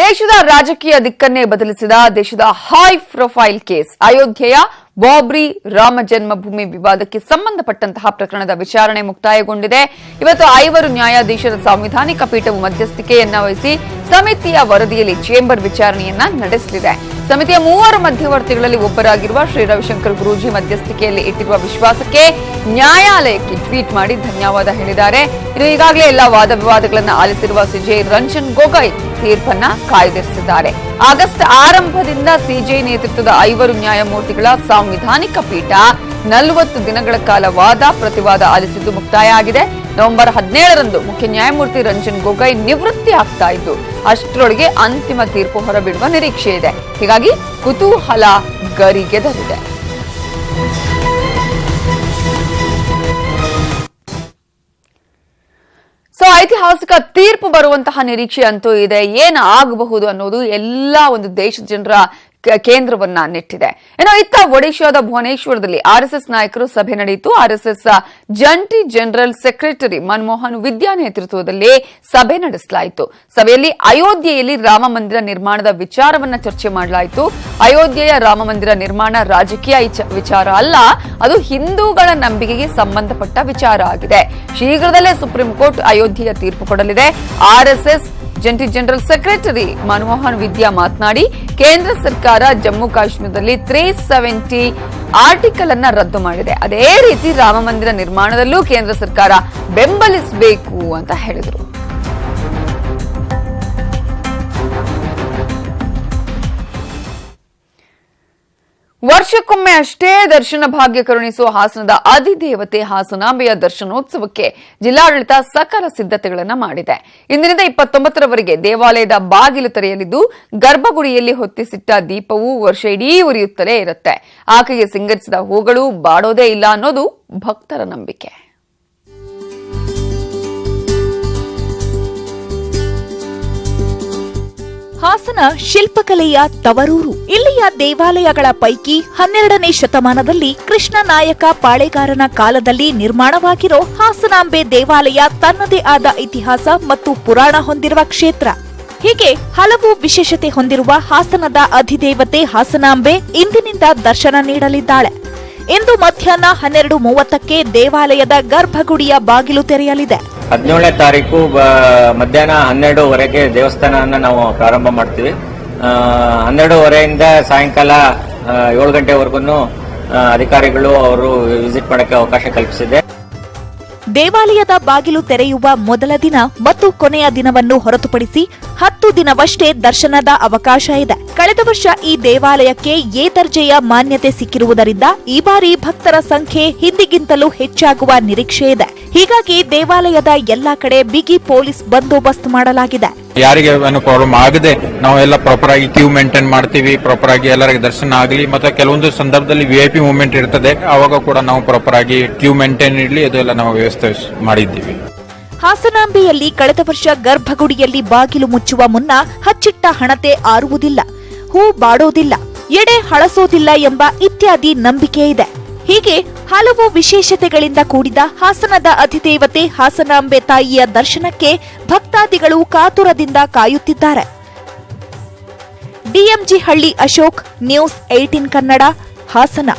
ದೇಶದ ರಾಜಕೀಯ ದಿಕ್ಕನ್ನೇ ಬದಲಿಸಿದ ದೇಶದ ಹೈ ಪ್ರೊಫೈಲ್ ಕೇಸ್ ಅಯೋಧ್ಯೆಯ ಬಾಬ್ರಿ ರಾಮ ಜನ್ಮಭೂಮಿ ವಿವಾದಕ್ಕೆ ಸಂಬಂಧಪಟ್ಟಂತಹ ಪ್ರಕರಣದ ವಿಚಾರಣೆ ಮುಕ್ತಾಯಗೊಂಡಿದೆ. ಇವತ್ತು ಐವರು ನ್ಯಾಯಾಧೀಶರ ಸಾಂವಿಧಾನಿಕ ಪೀಠವು ಮಧ್ಯಸ್ಥಿಕೆಯನ್ನ ವಹಿಸಿ ಸಮಿತಿಯ ವರದಿಯಲ್ಲಿ ಚೇಂಬರ್ ವಿಚಾರಣೆಯನ್ನ ನಡೆಸಲಿದೆ. ಸಮಿತಿಯ ಮೂವರು ಮಧ್ಯವರ್ತಿಗಳಲ್ಲಿ ಒಬ್ಬರಾಗಿರುವ ಶ್ರೀ ರವಿಶಂಕರ್ ಗುರೂಜಿ ಮಧ್ಯಸ್ಥಿಕೆಯಲ್ಲಿ ಇಟ್ಟಿರುವ ವಿಶ್ವಾಸಕ್ಕೆ ನ್ಯಾಯಾಲಯಕ್ಕೆ ಟ್ವೀಟ್ ಮಾಡಿ ಧನ್ಯವಾದ ಹೇಳಿದ್ದಾರೆ. ಇದು ಈಗಾಗಲೇ ಎಲ್ಲ ವಾದ ವಿವಾದಗಳನ್ನು ಆಲಿಸಿರುವ ಸಿಜೆ ರಂಜನ್ ಗೊಗೊಯ್ ತೀರ್ಪನ್ನ ಕಾಯ್ದಿರಿಸಿದ್ದಾರೆ. ಆಗಸ್ಟ್ ಆರಂಭದಿಂದ ಸಿಜೆ ನೇತೃತ್ವದ ಐವರು ನ್ಯಾಯಮೂರ್ತಿಗಳ ಸಾಂವಿಧಾನಿಕ ಪೀಠ ನಲವತ್ತು ದಿನಗಳ ಕಾಲ ವಾದ, ಪ್ರತಿವಾದ ಆಲಿಸಿದ್ದು ಮುಕ್ತಾಯ ಆಗಿದೆ. ನವೆಂಬರ್ ಹದಿನೇಳರಂದು ಮುಖ್ಯ ನ್ಯಾಯಮೂರ್ತಿ ರಂಜನ್ ಗೊಗೊಯ್ ನಿವೃತ್ತಿ ಆಗ್ತಾ ಇದ್ದು, ಅಷ್ಟರೊಳಗೆ ಅಂತಿಮ ತೀರ್ಪು ಹೊರಬಿಡುವ ನಿರೀಕ್ಷೆ ಇದೆ. ಹೀಗಾಗಿ ಕುತೂಹಲ ಗರಿಗೆದರಿದೆ. ಐತಿಹಾಸಿಕ ತೀರ್ಪು ಬರುವಂತಹ ನಿರೀಕ್ಷೆ ಅಂತೂ ಇದೆ. ಏನಾಗಬಹುದು ಅನ್ನೋದು ಎಲ್ಲ ಒಂದು ದೇಶದ ಜನರ ಕೇಂದ್ರವನ್ನ ನೆಟ್ಟಿದೆ. ಏನೋ ಇತ್ತ ಒಡಿಶಾದ ಭುವನೇಶ್ವರದಲ್ಲಿ ಆರ್ಎಸ್ಎಸ್ ನಾಯಕರು ಸಭೆ ನಡೆಯಿತು. ಆರ್ಎಸ್ಎಸ್ ಜಂಟಿ ಜನರಲ್ ಸೆಕ್ರೆಟರಿ ಮನಮೋಹನ್ ವಿದ್ಯಾ ನೇತೃತ್ವದಲ್ಲಿ ಸಭೆ ನಡೆಸಲಾಯಿತು. ಸಭೆಯಲ್ಲಿ ಅಯೋಧ್ಯೆಯಲ್ಲಿ ರಾಮ ಮಂದಿರ ನಿರ್ಮಾಣದ ವಿಚಾರವನ್ನ ಚರ್ಚೆ ಮಾಡಲಾಯಿತು. ಅಯೋಧ್ಯೆಯ ರಾಮ ಮಂದಿರ ನಿರ್ಮಾಣ ರಾಜಕೀಯ ವಿಚಾರ ಅಲ್ಲ, ಅದು ಹಿಂದೂಗಳ ನಂಬಿಕೆಗೆ ಸಂಬಂಧಪಟ್ಟ ವಿಚಾರ ಆಗಿದೆ. ಶೀಘ್ರದಲ್ಲೇ ಸುಪ್ರೀಂ ಕೋರ್ಟ್ ಅಯೋಧ್ಯೆಯ ತೀರ್ಪು ಕೊಡಲಿದೆ. ಆರ್ಎಸ್ಎಸ್ ಜಂಟಿ ಜನರಲ್ ಸೆಕ್ರೆಟರಿ ಮನಮೋಹನ್ ವಿದ್ಯಾ ಮಾತನಾಡಿ, ಕೇಂದ್ರ ಸರ್ಕಾರ ಜಮ್ಮು ಕಾಶ್ಮೀರದಲ್ಲಿ ತ್ರೀ ಸೆವೆಂಟಿ ಆರ್ಟಿಕಲ್ ಅನ್ನ ರದ್ದು ಮಾಡಿದೆ. ಅದೇ ರೀತಿ ರಾಮ ಮಂದಿರ ನಿರ್ಮಾಣದಲ್ಲೂ ಕೇಂದ್ರ ಸರ್ಕಾರ ಬೆಂಬಲಿಸಬೇಕು ಅಂತ ಹೇಳಿದರು. ವರ್ಷಕ್ಕೊಮ್ಮೆ ಅಷ್ಟೇ ದರ್ಶನ ಭಾಗ್ಯ ಕರುಣಿಸುವ ಹಾಸನದ ಅಧಿದೇವತೆ ಹಾಸನಾಂಬೆಯ ದರ್ಶನೋತ್ಸವಕ್ಕೆ ಜಿಲ್ಲಾಡಳಿತ ಸಕಲ ಸಿದ್ಧತೆಗಳನ್ನು ಮಾಡಿದೆ. ಇಂದಿನಿಂದ ಇಪ್ಪತ್ತೊಂಬತ್ತರವರೆಗೆ ದೇವಾಲಯದ ಬಾಗಿಲು ತೆರೆಯಲಿದ್ದು, ಗರ್ಭಗುಡಿಯಲ್ಲಿ ಹೊತ್ತಿಸಿಟ್ಟ ದೀಪವು ವರ್ಷ ಇಡೀ ಉರಿಯುತ್ತಲೇ ಇರುತ್ತೆ. ಆಕೆಗೆ ಸಿಂಗರಿಸಿದ ಹೂಗಳು ಬಾಡೋದೇ ಇಲ್ಲ ಅನ್ನೋದು ಭಕ್ತರ ನಂಬಿಕೆ. ಹಾಸನ ಶಿಲ್ಪಕಲೆಯ ತವರೂರು. ಇಲ್ಲಿಯ ದೇವಾಲಯಗಳ ಪೈಕಿ ಹನ್ನೆರಡನೇ ಶತಮಾನದಲ್ಲಿ ಕೃಷ್ಣ ನಾಯಕ ಪಾಳೆಗಾರನ ಕಾಲದಲ್ಲಿ ನಿರ್ಮಾಣವಾಗಿರೋ ಹಾಸನಾಂಬೆ ದೇವಾಲಯ ತನ್ನದೇ ಆದ ಇತಿಹಾಸ ಮತ್ತು ಪುರಾಣ ಹೊಂದಿರುವ ಕ್ಷೇತ್ರ. ಹೀಗೆ ಹಲವು ವಿಶೇಷತೆ ಹೊಂದಿರುವ ಹಾಸನದ ಅಧಿದೇವತೆ ಹಾಸನಾಂಬೆ ಇಂದಿನಿಂದ ದರ್ಶನ ನೀಡಲಿದ್ದಾಳೆ. ಇಂದು ಮಧ್ಯಾಹ್ನ ಹನ್ನೆರಡು ಮೂವತ್ತಕ್ಕೆ ದೇವಾಲಯದ ಗರ್ಭಗುಡಿಯ ಬಾಗಿಲು ತೆರೆಯಲಿದೆ. ಹದಿನೇಳನೇ ತಾರೀಕು ಮಧ್ಯಾಹ್ನ ಹನ್ನೆರಡುವರೆಗೆ ದೇವಸ್ಥಾನವನ್ನು ನಾವು ಪ್ರಾರಂಭ ಮಾಡ್ತೀವಿ. ಹನ್ನೆರಡುವರೆಯಿಂದ ಸಾಯಂಕಾಲ ಏಳು ಗಂಟೆವರೆಗೂ ಅಧಿಕಾರಿಗಳು ಅವರು ವಿಸಿಟ್ ಮಾಡಕ್ಕೆ ಅವಕಾಶ ಕಲ್ಪಿಸಿದೆ. ದೇವಾಲಯದ ಬಾಗಿಲು ತೆರೆಯುವ ಮೊದಲ ದಿನ ಮತ್ತು ಕೊನೆಯ ದಿನವನ್ನು ಹೊರತುಪಡಿಸಿ ಹತ್ತು ದಿನವಷ್ಟೇ ದರ್ಶನದ ಅವಕಾಶ ಇದೆ. ಕಳೆದ ವರ್ಷ ಈ ದೇವಾಲಯಕ್ಕೆ ಎ ದರ್ಜೆಯ ಮಾನ್ಯತೆ ಸಿಕ್ಕಿರುವುದರಿಂದ ಈ ಬಾರಿ ಭಕ್ತರ ಸಂಖ್ಯೆ ಹಿಂದಿಗಿಂತಲೂ ಹೆಚ್ಚಾಗುವ ನಿರೀಕ್ಷೆ ಇದೆ. ಹೀಗಾಗಿ ದೇವಾಲಯದ ಎಲ್ಲಾ ಕಡೆ ಬಿಗಿ ಪೊಲೀಸ್ ಬಂದೋಬಸ್ತ್ ಮಾಡಲಾಗಿದೆ. ಯಾರಿಗೆ ಏನು ಪ್ರಾಬ್ಲಮ್ ಆಗದೆ ನಾವೆಲ್ಲ ಪ್ರಾಪರ್ ಆಗಿ ಕ್ಯೂ ಮೇಂಟೈನ್ ಮಾಡ್ತೀವಿ ಪ್ರಾಪರ್ ಆಗಿ ಎಲ್ಲರಿಗೆ ದರ್ಶನ ಆಗಲಿ ಮತ್ತೆ ಕೆಲವೊಂದು ಸಂದರ್ಭದಲ್ಲಿ ವಿ ಐ ಪಿ ಮೂವ್ಮೆಂಟ್ ಇರ್ತದೆ ಅವಾಗ ಕೂಡ ನಾವು ಪ್ರಾಪರ್ ಆಗಿ ಕ್ಯೂ ಮೇಂಟೈನ್ ಇರಲಿ ಅದೆಲ್ಲ ನಾವು ವ್ಯವಸ್ಥೆ ಮಾಡಿದ್ದೀವಿ. ಹಾಸನಾಂಬೆಯಲ್ಲಿ ಕಳೆದ ವರ್ಷ ಗರ್ಭಗುಡಿಯಲ್ಲಿ ಬಾಗಿಲು ಮುಚ್ಚುವ ಮುನ್ನ ಹಚ್ಚಿಟ್ಟ ಹಣತೆ ಆರುವುದಿಲ್ಲ ಹೂ ಬಾಡೋದಿಲ್ಲ ಎಡೆ ಹಳಸೋದಿಲ್ಲ ಎಂಬ ಇತ್ಯಾದಿ ನಂಬಿಕೆ ಇದೆ. ಹೀಗೆ ಹಲವು ವಿಶೇಷತೆಗಳಿಂದ ಕೂಡಿದ ಹಾಸನದ ಅಧಿದೇವತೆ ಹಾಸನಾಂಬೆ ತಾಯಿಯ ದರ್ಶನಕ್ಕೆ ಭಕ್ತಾದಿಗಳು ಕಾತುರದಿಂದ ಕಾಯುತ್ತಿದ್ದಾರೆ. DMG Halli Ashok, News eighteen Kannada, Hassan.